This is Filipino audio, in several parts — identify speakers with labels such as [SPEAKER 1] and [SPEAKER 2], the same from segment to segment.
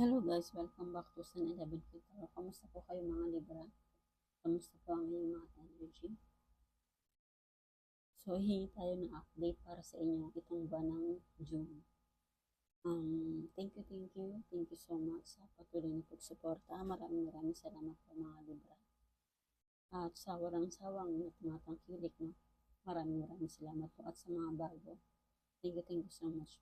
[SPEAKER 1] Hello guys, welcome back to San 11 Twitter. Kamusta po kayo mga Libra? Kamusta po ang inyong mga energy? So, hihingi tayo ng update para sa inyo itong buwan ng June. Um, thank you, thank you. Thank you so much sa patuloy na pagsuporta. Maraming maraming salamat po mga Libra. At sa walang sawang na tumatangkilik, no? Maraming maraming salamat po. At sa mga bago, thank you, thank you so much.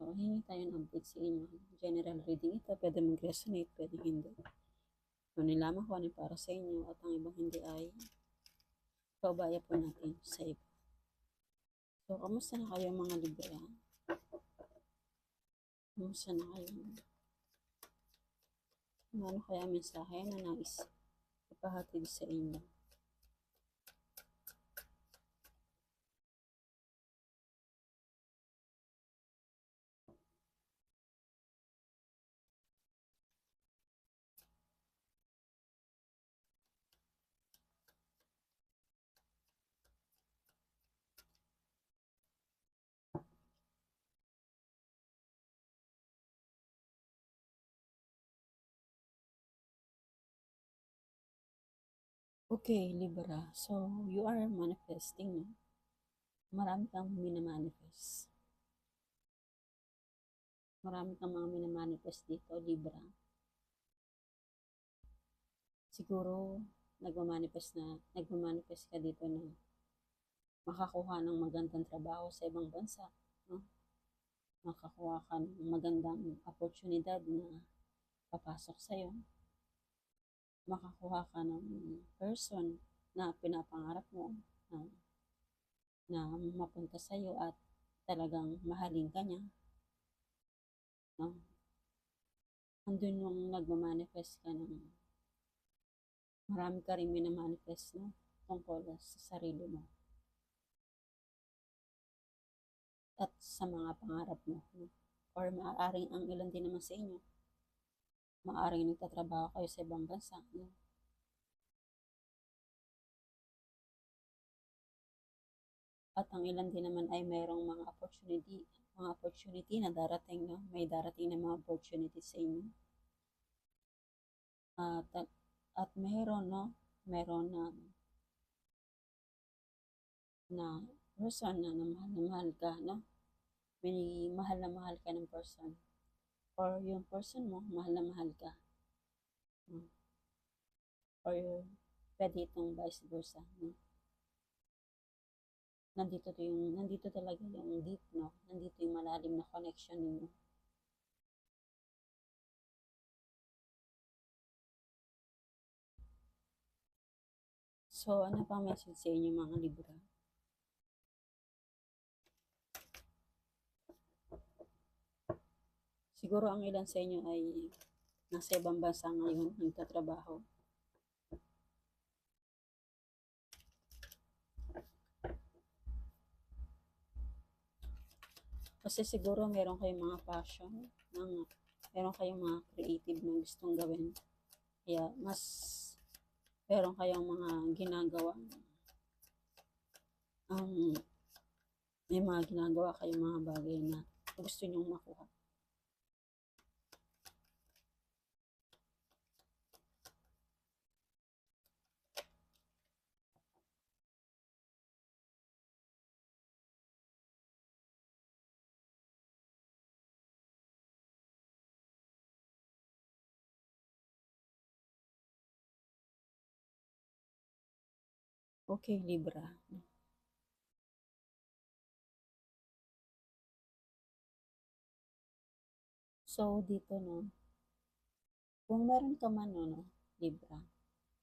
[SPEAKER 1] So, hingi tayo ng update sa inyo. General reading ito, pwede mag-resonate, pwede hindi. So, nilamang ko ano para sa inyo at ang ibang hindi ay paubaya po natin sa iba. So, kamusta na kayo mga Libra? Kamusta na kayo? Ano kaya mensahe na nais ipahatid sa inyo? Okay, Libra. So, you are manifesting, no? Marami kang minamanifest. Marami kang mga minamanifest dito, Libra. Siguro, nagmamanifest na, nagmamanifest ka dito na makakuha ng magandang trabaho sa ibang bansa, no? Makakuha ka ng magandang oportunidad na papasok sa'yo makakuha ka ng person na pinapangarap mo na, na mapunta sa iyo at talagang mahalin ka niya. No? Andun yung nagmamanifest ka ng marami ka rin minamanifest no? tungkol sa sarili mo. At sa mga pangarap mo. No? Or maaaring ang ilan din naman sa inyo maaring nagtatrabaho kayo sa ibang bansa. At ang ilan din naman ay mayroong mga opportunity, mga opportunity na darating, no? may darating na mga opportunity sa inyo. At, at mayroon, no? Mayroon na na person na, na mahal na mahal ka, no? May mahal na mahal ka ng person or yung person mo, mahal na mahal ka. Hmm. Or pwede itong vice versa. No? Nandito to yung, nandito talaga yung deep, no? Nandito yung malalim na connection ninyo. So, ano pang message sa inyo mga Libra? Siguro ang ilan sa inyo ay nasa ibang bansa ngayon, nagtatrabaho. Kasi siguro meron kayong mga passion, ng, meron kayong mga creative na gustong gawin. Kaya mas meron kayong mga ginagawa. Um, may mga ginagawa kayong mga bagay na gusto nyong makuha. Okay, Libra. So, dito, no, kung meron ka man, no, no Libra,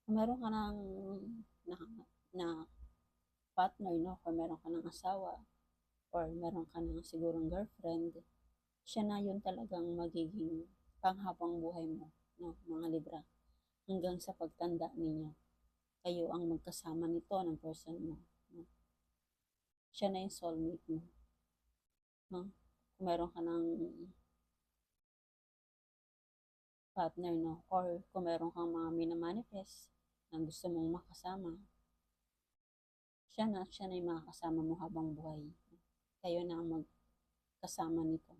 [SPEAKER 1] kung meron ka ng, na, na partner, no, kung meron ka ng asawa, or meron ka ng sigurong girlfriend, siya na yun talagang magiging panghabang buhay mo, no, mga Libra, hanggang sa pagtanda ninyo kayo ang magkasama nito ng person mo. No? Siya na yung soulmate mo. No? Kung meron ka ng partner, no? Or kung meron kang mga minamanifest na gusto mong makasama, siya na, siya na yung makakasama mo habang buhay. Kayo na ang magkasama nito.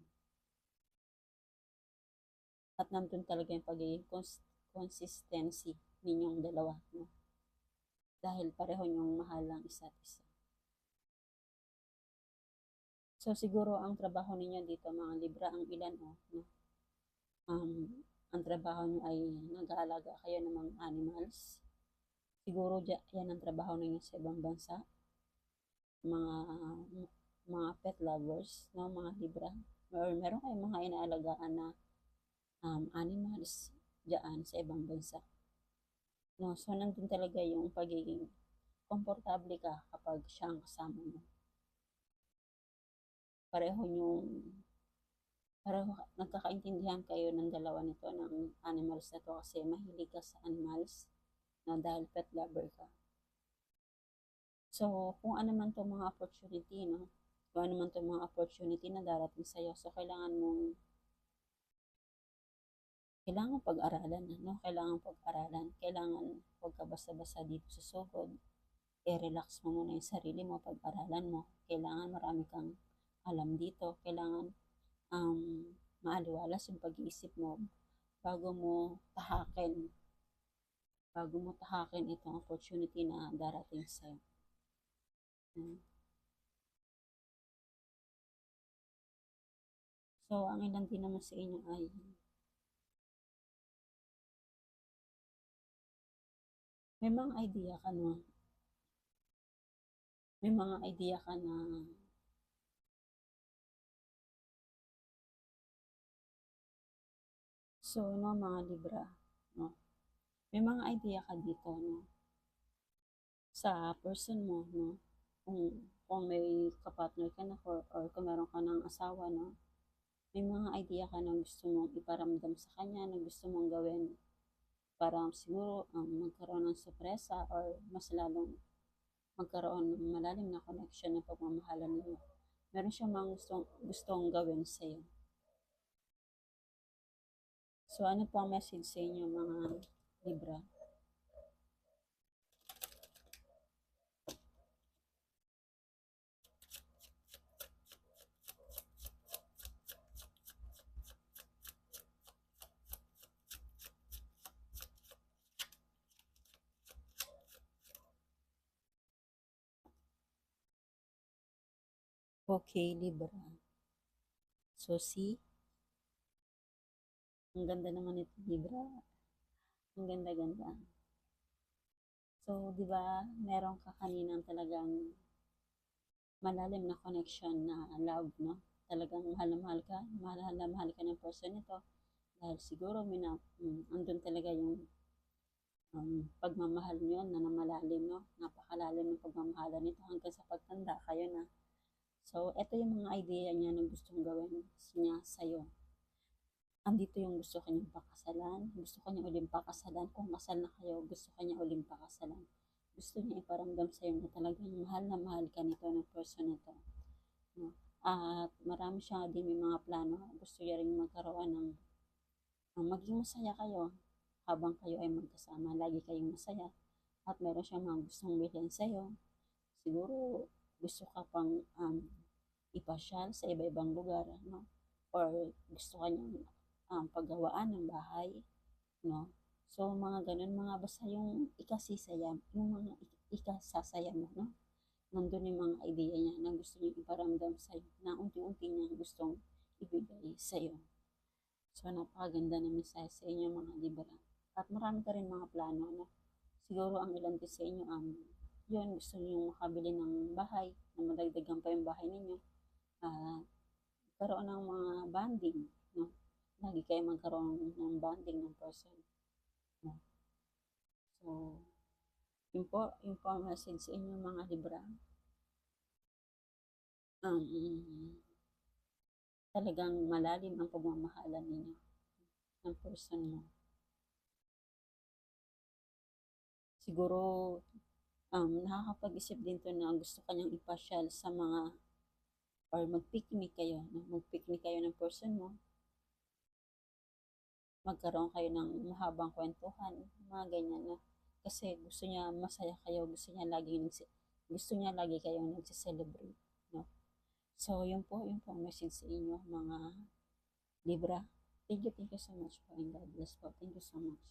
[SPEAKER 1] At nandun talaga yung pagiging cons- consistency ninyong dalawa. No? Dahil pareho nyong mahal ang isa't isa. So siguro ang trabaho ninyo dito mga Libra, ang ilan oh, no? Um, ang trabaho niyo ay nag-aalaga kayo ng mga animals. Siguro yan ang trabaho ninyo sa ibang bansa. Mga mga pet lovers, no, mga Libra. Or meron kayong mga inaalagaan na um, animals diyan sa ibang bansa. No, so nandun talaga yung pagiging komportable ka kapag siya ang kasama mo. Pareho yung pareho nagkakaintindihan kayo ng dalawa nito ng animals na to kasi mahilig ka sa animals no, dahil pet lover ka. So, kung ano man to mga opportunity, no? Kung ano man to mga opportunity na darating sa'yo, so kailangan mong kailangan pag-aralan, no? Kailangan pag-aralan. Kailangan huwag ka basta-basta dito sa sugod. I-relax mo muna yung sarili mo, pag-aralan mo. Kailangan marami kang alam dito. Kailangan um, maaliwalas yung pag-iisip mo bago mo tahakin bago mo tahakin itong opportunity na darating sa'yo. Hmm. So, ang ilan din naman sa inyo ay may mga idea ka na. May mga idea ka na. So no mga libra no. May mga idea ka dito no. Sa person mo no. Kung kung may kapartner ka na or, or kung meron ka ng asawa no. May mga idea ka na gusto mong iparamdam sa kanya na gusto mong gawin para siguro um, magkaroon ng sorpresa or mas lalong magkaroon ng malalim na connection na pagmamahalan ninyo. Meron siyang mga gustong, gustong gawin sa iyo. So, ano po ang message sa inyo mga Libra? Okay, Libra. So, see? Ang ganda naman ito, Libra. Ang ganda-ganda. So, di ba, meron ka kaninang talagang malalim na connection na love, no? Talagang mahal na mahal ka, mahal na mahal ka ng person nito. Dahil siguro, mina, um, andun talaga yung um, pagmamahal nyo na namalalim, no? Napakalalim ng pagmamahalan nito hanggang sa pagtanda kayo na So, ito yung mga idea niya na gustong gawin niya sa'yo. Andito yung gusto kanyang pakasalan, gusto kanya uling pakasalan. Kung kasal na kayo, gusto kanya uling pakasalan. Gusto niya iparamdam sa'yo na talagang mahal na mahal ka nito ng person na to. No? At marami siya din may mga plano. Gusto niya rin magkaroon ng uh, maging masaya kayo habang kayo ay magkasama. Lagi kayong masaya. At meron siyang mga gustong bilhin sa'yo. Siguro, gusto ka pang um, ipasyal sa iba-ibang lugar, no? Or gusto ka niyang um, paggawaan ng bahay, no? So, mga ganun, mga basta yung ikasisaya, yung mga ikasasaya mo, no? Nandun yung mga idea niya na gusto niya iparamdam sa'yo, na unti-unti niya gustong ibigay sa'yo. So, napakaganda na mensahe sa inyo mga libra. At marami ka rin mga plano, no? Siguro ang ilan sa inyo, um, yun, gusto niyo makabili ng bahay, na madagdagan pa yung bahay ninyo, uh, karoon ng mga bonding, no? Lagi kayo magkaroon ng bonding ng person. No? So, yun po, yun po ang message sa inyo mga Libra. Um, talagang malalim ang pagmamahalan ninyo ng person mo. Siguro, um, nakakapag-isip din to na gusto kanyang ipasyal sa mga or mag-picnic kayo, no? mag-picnic kayo ng person mo, magkaroon kayo ng mahabang kwentuhan, mga ganyan na. Kasi gusto niya masaya kayo, gusto niya lagi gusto niya lagi kayong nagse-celebrate, no? So, yun po, yun po ang message sa inyo, mga Libra. Thank you, thank you so much po and God bless po. Thank you so much.